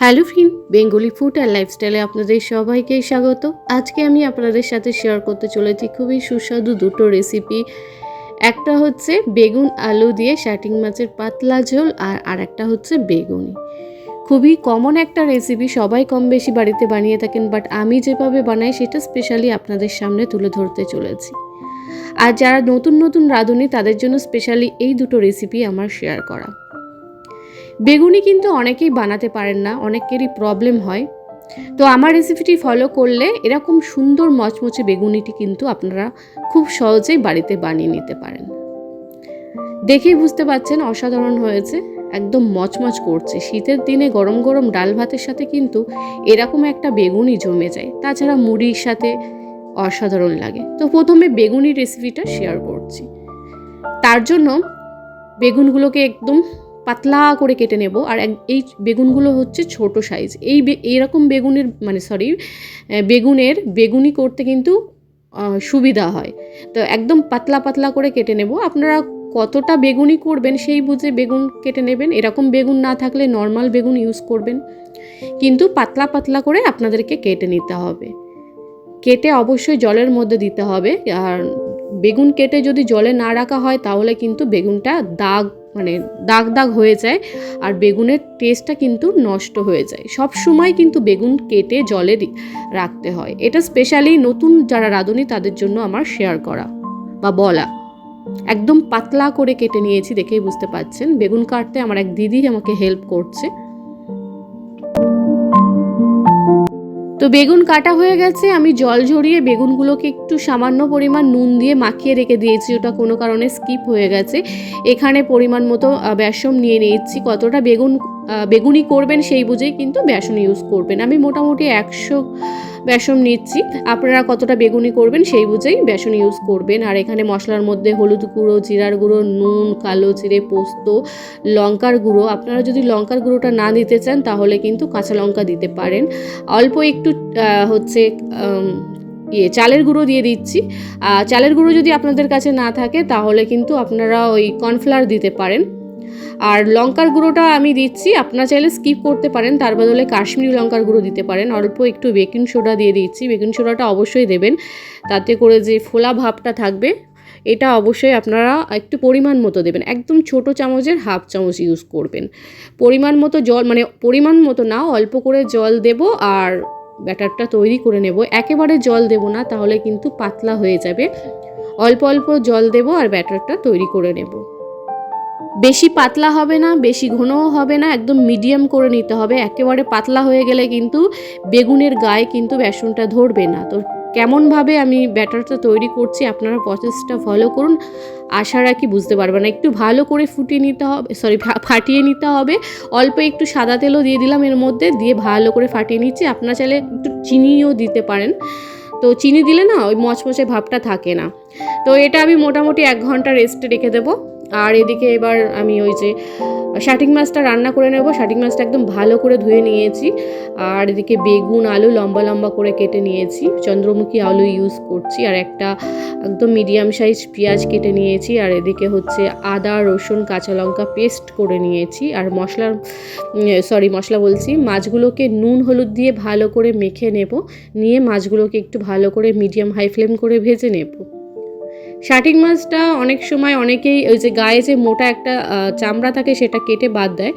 Hello ফিন Bengali food and লাইফস্টাইলে আপনাদের সবাইকে স্বাগত। আজকে আমি আপনাদের সাথে শেয়ার করতে চলেছি খুবই সুস্বাদু দুটো রেসিপি একটা হচ্ছে বেগুন আলু দিয়ে শাটিং মাছের পাতলা ঝোল আর আরেকটা হচ্ছে বেগুনি। খুবই কমন একটা রেসিপি সবাই কম বেশি বাড়িতে বানিয়ে থাকেন বাট আমি যেভাবে বানাই সেটা স্পেশালি আপনাদের সামনে তুলে ধরতে চলেছি। আর যারা নতুন নতুন রাঁধুনি, তাদের জন্য স্পেশালি এই দুটো রেসিপি আমার শেয়ার করা। বেগুনি কিন্তু অনেকেই বানাতে পারেন না, অনেকেরই প্রবলেম হয়। তো আমার রেসিপিটি ফলো করলে এরকম সুন্দর মচমচে বেগুনিটি কিন্তু আপনারা খুব সহজেই বাড়িতে বানিয়ে নিতে পারেন। দেখেই বুঝতে পারছেন অসাধারণ হয়েছে, একদম মচমচ করছে। শীতের দিনে গরম গরম ডাল ভাতের সাথে কিন্তু এরকম একটা বেগুনি জমে যায়, তাছাড়া মুড়ির সাথে অসাধারণ লাগে। তো প্রথমে বেগুনি রেসিপিটা শেয়ার করছি। তার জন্য বেগুনগুলোকে একদম পাতলা করে কেটে নেব। আর এই বেগুনগুলো হচ্ছে ছোট সাইজ এই এইরকম বেগুনের মানে সরি বেগুনের বেগুনি করতে কিন্তু সুবিধা হয়। তো একদম পাতলা পাতলা করে কেটে নেব। আপনারা কতটা বেগুনি করবেন সেই বুঝে বেগুন কেটে নেবেন। এরকম বেগুন না থাকলে নর্মাল বেগুন ইউজ করবেন। কিন্তু পাতলা পাতলা করে আপনাদেরকে কেটে নিতে হবে। কেটে অবশ্যই জলের মধ্যে দিতে হবে। আর বেগুন কেটে যদি জলে না রাখা হয়, তাহলে কিন্তু বেগুনটা দাগ মানে দাগ দাগ হয়ে যায় আর বেগুনের টেস্টটা কিন্তু নষ্ট হয়ে যায়। সব সময় কিন্তু বেগুন কেটে জলে রাখতে হয়। এটা স্পেশালি নতুন যারা রাঁধুনি, তাদের জন্য আমার শেয়ার করা বা বলা। একদম পাতলা করে কেটে নিয়েছি দেখেই বুঝতে পারছেন। বেগুন কাটতে আমার এক দিদি আমাকে হেল্প করছে। তো বেগুন কাটা হয়ে গেছে, আমি জল ঝরিয়ে বেগুনগুলোকে একটু সামান্য পরিমাণ নুন দিয়ে মাখিয়ে রেখে দিয়েছি, ওটা কোনো কারণে স্কিপ হয়ে গেছে। এখানে পরিমাণ মতো বেসম নিয়ে নিয়েছি। কতটা বেগুন বেগুনি করবেন সেই বুঝেই কিন্তু বেসন ইউজ করবেন। আমি মোটামুটি একশো বেসন নিচ্ছি। আপনারা কতটা বেগুনি করবেন সেই বুঝেই বেসন ইউজ করবেন। আর এখানে মশলার মধ্যে হলুদ গুঁড়ো, জিরার গুঁড়ো, নুন, কালো জিরে, পোস্ত, লঙ্কার গুঁড়ো। আপনারা যদি লঙ্কার গুঁড়োটা না দিতে চান তাহলে কিন্তু কাঁচা লঙ্কা দিতে পারেন। অল্প একটু হচ্ছে ইয়ে চালের গুঁড়ো দিয়ে দিচ্ছি। চালের গুঁড়ো যদি আপনাদের কাছে না থাকে তাহলে কিন্তু আপনারা ওই কর্নফ্লাওয়ার দিতে পারেন। আর লঙ্কার গুঁড়োটা আমি দিচ্ছি, আপনারা চাইলে স্কিপ করতে পারেন, তার বদলে কাশ্মীরি লঙ্কার গুঁড়ো দিতে পারেন, অল্প একটু বেকিং সোডা দিয়ে দিচ্ছি, বেকিং সোডাটা অবশ্যই দেবেন, তাতে করে যে ফোলা ভাবটা থাকবে, এটা অবশ্যই আপনারা একটু পরিমাণ মতো দেবেন, একদম ছোট চামচের হাফ চামচ ইউজ করবেন, পরিমাণ মতো জল মানে পরিমাণ মতো না, অল্প করে জল দেব আর ব্যাটারটা তৈরি করে নেব, একেবারে জল দেব না, তাহলে কিন্তু পাতলা হয়ে যাবে, অল্প অল্প জল দেব আর ব্যাটারটা তৈরি করে নেব। বেশি পাতলা হবে না, বেশি ঘনও হবে না, একদম মিডিয়াম করে নিতে হবে। একেবারে পাতলা হয়ে গেলে কিন্তু বেগুনের গায়ে কিন্তু বেসনটা ধরবে না। তো কেমনভাবে আমি ব্যাটারটা তৈরি করছি আপনারা প্রসেসটা ফলো করুন। আশা রাখি বুঝতে পারবেন। না একটু ভালো করে ফুটিয়ে নিতে হবে সরি ফাটিয়ে নিতে হবে। অল্প একটু সাদা তেলও দিয়ে দিলাম এর মধ্যে, দিয়ে ভালো করে ফাটিয়ে নিচ্ছি। আপনারা চাইলে একটু চিনিও দিতে পারেন। তো চিনি দিলে না ওই মচমচে ভাবটা থাকে না। তো এটা আমি মোটামুটি এক ঘণ্টা রেস্টে রেখে দেবো। আর এদিকে এবার আমি ওই যে, শাটিং মাছটা রান্না করে নেব। শাটিং মাছটা একদম ভালো করে ধুয়ে নিয়েছি। আর এদিকে বেগুন, আলু লম্বা লম্বা করে কেটে নিয়েছি। চন্দ্রমুখী আলু ইউজ করছি। আর একটা একদম মিডিয়াম সাইজ পেঁয়াজ কেটে নিয়েছি। আর এদিকে হচ্ছে আদা, রসুন, কাঁচা লঙ্কা পেস্ট করে নিয়েছি। আর মশলার সরি মশলা বলছি, মাছগুলোকে নুন, হলুদ দিয়ে ভালো করে মেখে নেব। নিয়ে মাছগুলোকে একটু ভালো করে মিডিয়াম হাই ফ্লেম করে ভেজে নেব। শাটিং মাছটা অনেক সময় অনেকেই ওই যে গায়ে যে মোটা একটা চামড়া থাকে সেটা কেটে বাদ দেয়।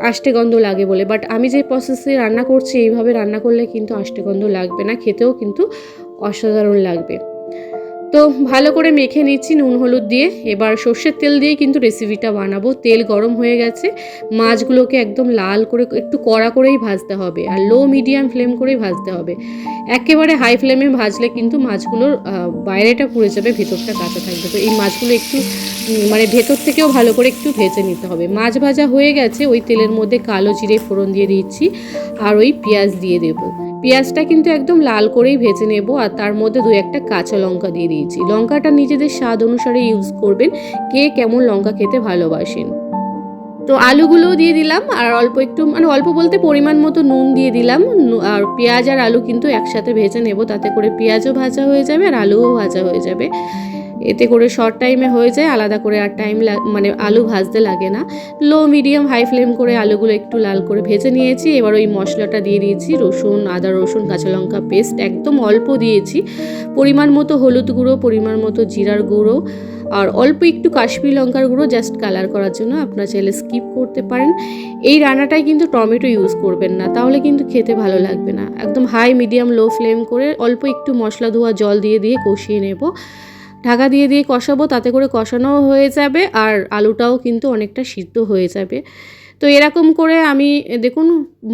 আষ্টে গন্ধ লাগে বলে। বাট আমি যে প্রসেসে রান্না করছি, এইভাবে রান্না করলে কিন্তু আষ্টে গন্ধ লাগবে না, খেতেও কিন্তু অসাধারণ লাগবে। তো ভালো করে মেখে নিচ্ছি নুন হলুদ দিয়ে। এবার সর্ষের তেল দিয়েই কিন্তু রেসিপিটা বানাবো। তেল গরম হয়ে গেছে। মাছগুলোকে একদম লাল করে একটু কড়া করেই ভাজতে হবে আর লো মিডিয়াম ফ্লেম করেই ভাজতে হবে। একেবারে হাই ফ্লেমে ভাজলে কিন্তু মাছগুলোর বাইরেটা পুড়ে যাবে, ভেতরটা কাঁচা থাকবে। তো এই মাছগুলো একটু মানে ভেতর থেকেও ভালো করে একটু ভেজে নিতে হবে। মাছ ভাজা হয়ে গেছে, ওই তেলের মধ্যে কালো জিরে ফোড়ন দিয়ে দিচ্ছি আর ওই পেঁয়াজ দিয়ে দেবো। পেঁয়াজটা কিন্তু একদম লাল করেই ভেজে নেব আর তার মধ্যে দু একটা কাঁচা লঙ্কা দিয়ে দিয়েছি। লঙ্কাটা নিজেদের স্বাদ অনুসারে ইউজ করবেন, কে কেমন লঙ্কা খেতে ভালোবাসেন। তো আলুগুলোও দিয়ে দিলাম আর অল্প একটু মানে অল্প বলতে পরিমাণ মতো নুন দিয়ে দিলাম। আর পেঁয়াজ আর আলু কিন্তু একসাথে ভেজে নেব, তাতে করে পেঁয়াজও ভাজা হয়ে যাবে আর আলুও ভাজা হয়ে যাবে। এতে করে শর্ট টাইমে হয়ে যায়, আলাদা করে আর টাইম মানে আলু ভাজতে লাগে না। লো মিডিয়াম হাই ফ্লেম করে আলুগুলো একটু লাল করে ভেজে নিয়েছি। এবার ওই মশলাটা দিয়ে দিয়েছি, রসুন, আদা রসুন, কাঁচা লঙ্কা পেস্ট একদম অল্প দিয়েছি। পরিমাণ মতো হলুদ গুঁড়ো, পরিমাণ মতো জিরার গুঁড়ো, আর অল্প একটু কাশ্মীর লঙ্কার গুঁড়ো জাস্ট কালার করার জন্য আপনারা চাইলে স্কিপ করতে পারেন। এই রান্নাটায় কিন্তু টমেটো ইউজ করবেন না, তাহলে কিন্তু খেতে ভালো লাগবে না। একদম হাই মিডিয়াম লো ফ্লেম করে অল্প একটু মশলা ধোয়া জল দিয়ে দিয়ে কষিয়ে নেব। ঢাকা দিয়ে দিয়ে কষাবো, তাতে করে কষানোও হয়ে যাবে আর আলুটাও কিন্তু অনেকটা সিদ্ধ হয়ে যাবে। তো এরকম করে আমি, দেখুন,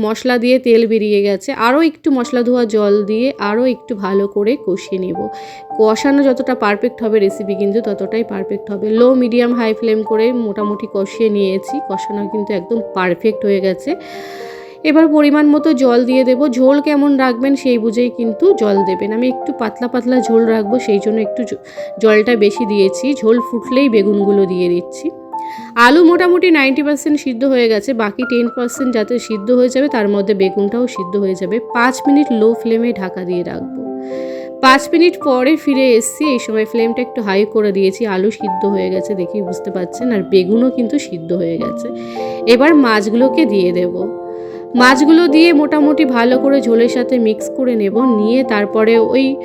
মশলা দিয়ে তেল বেরিয়ে গেছে। আরও একটু মশলা ধোয়া জল দিয়ে আরও একটু ভালো করে কষিয়ে নেব। কষানো যতটা পারফেক্ট হবে রেসিপি কিন্তু ততটাই পারফেক্ট হবে। লো মিডিয়াম হাই ফ্লেম করে মোটামুটি কষিয়ে নিয়েছি। কষানো কিন্তু একদম পারফেক্ট হয়ে গেছে। এবার পরিমাণ মতো জল দিয়ে দেবো। ঝোল কেমন রাখবেন সেই বুঝেই কিন্তু জল দেবেন। আমি একটু পাতলা পাতলা ঝোল রাখব, সেই জন্য একটু জলটা বেশি দিয়েছি। ঝোল ফুটলেই বেগুনগুলো দিয়ে দিচ্ছি। আলু মোটামুটি নাইনটি পার্সেন্ট সিদ্ধ হয়ে গেছে। বাকি টেন পার্সেন্ট যাতে সিদ্ধ হয়ে যাবে, তার মধ্যে বেগুনটাও সিদ্ধ হয়ে যাবে। পাঁচ মিনিট লো ফ্লেমে ঢাকা দিয়ে রাখব। পাঁচ মিনিট পরে ফিরে এসছি। এই সময় ফ্লেমটা একটু হাই করে দিয়েছি। আলু সিদ্ধ হয়ে গেছে দেখেই বুঝতে পারছেন। আর বেগুনও কিন্তু সিদ্ধ হয়ে গেছে। এবার মাছগুলোকে দিয়ে দেব। মাছগুলো দিয়ে মোটামুটি ভালো করে ঝোলের সাথে মিক্স করে নেব, নিয়ে তারপরে ওই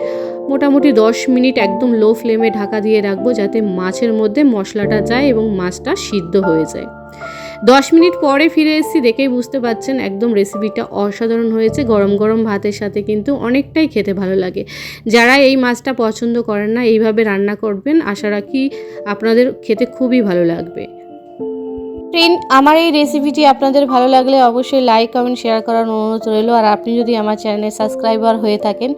মোটামুটি দশ মিনিট একদম লো ফ্লেমে ঢাকা দিয়ে রাখব যাতে মাছের মধ্যে মশলাটা যায় এবং মাছটা সিদ্ধ হয়ে যায়। দশ মিনিট পরে ফিরে এসেছি, দেখেই বুঝতে পারছেন একদম রেসিপিটা অসাধারণ হয়েছে, গরম গরম ভাতের সাথে কিন্তু অনেকটাই খেতে ভালো লাগে। যারা এই মাছটা পছন্দ করেন না, এইভাবে রান্না করবেন, আশা রাখি আপনাদের খেতে খুবই ভালো লাগবে। ফ্রেন্ড আমার এই রেসিপিটি আপনাদের ভালো লাগলে অবশ্যই লাইক কমেন্ট শেয়ার করার অনুরোধ রইল। আর আপনি যদি আমার চ্যানেলে সাবস্ক্রাইবার হয়ে থাকেন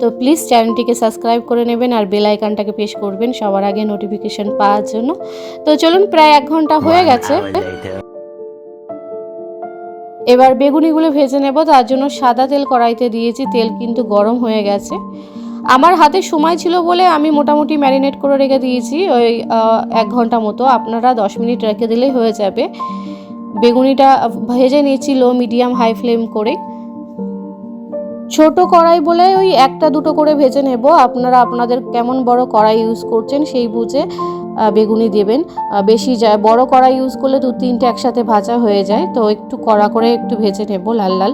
তো প্লিজ চ্যানেলটিকে সাবস্ক্রাইব করে নেবেন আর বেল আইকনটাকে প্রেস করবেন সবার আগে নোটিফিকেশন পাওয়ার জন্য। তো চলুন প্রায় এক ঘণ্টা হয়ে গেছে। এবার বেগুনিগুলো ভেজে নেব। তার জন্য সাদা তেল কড়াইতে দিয়েছি। তেল কিন্তু গরম হয়ে গেছে। আমার হাতে সময় ছিল বলে আমি মোটামুটি ম্যারিনেট করে রেখে দিয়েছি, ওই এক ঘণ্টা মতো। আপনারা দশ মিনিট রেখে দিলেই হয়ে যাবে। বেগুনিটা ভেজে নিয়েছি লো মিডিয়াম হাই ফ্লেম করে। ছোট কড়াই বলে ওই একটা দুটো করে ভেজে নেব। আপনারা আপনাদের কেমন বড় কড়াই ইউজ করছেন সেই বুঝে বেগুনি দেবেন। বেশি যায় বড় কড়াই ইউজ করলে দু তিনটে একসাথে ভাজা হয়ে যায়। তো একটু কড়া করে একটু ভেজে নেব লাল লাল।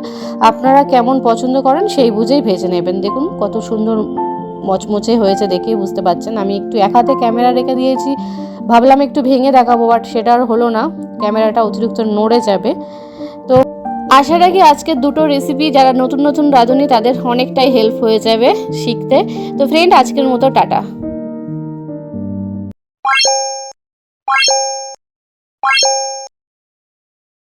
আপনারা কেমন পছন্দ করেন সেই বুঝেই ভেজে নেবেন। দেখুন কত সুন্দর মচমচে হয়েছে দেখেই বুঝতে পারছেন। আমি একটু এক হাতে ক্যামেরা রেখে দিয়েছি। ভাবলাম একটু ভেঙে দেখাবো বাট সেটা আর হলো না। ক্যামেরাটা অতিরিক্ত নড়ে যাবে। তো আশা রাখি আজকের দুটো রেসিপি যারা নতুন নতুন রাঁধুনি, তাদের অনেকটাই হেল্প হয়ে যাবে শিখতে। তো ফ্রেন্ড আজকের মতো, টাটা।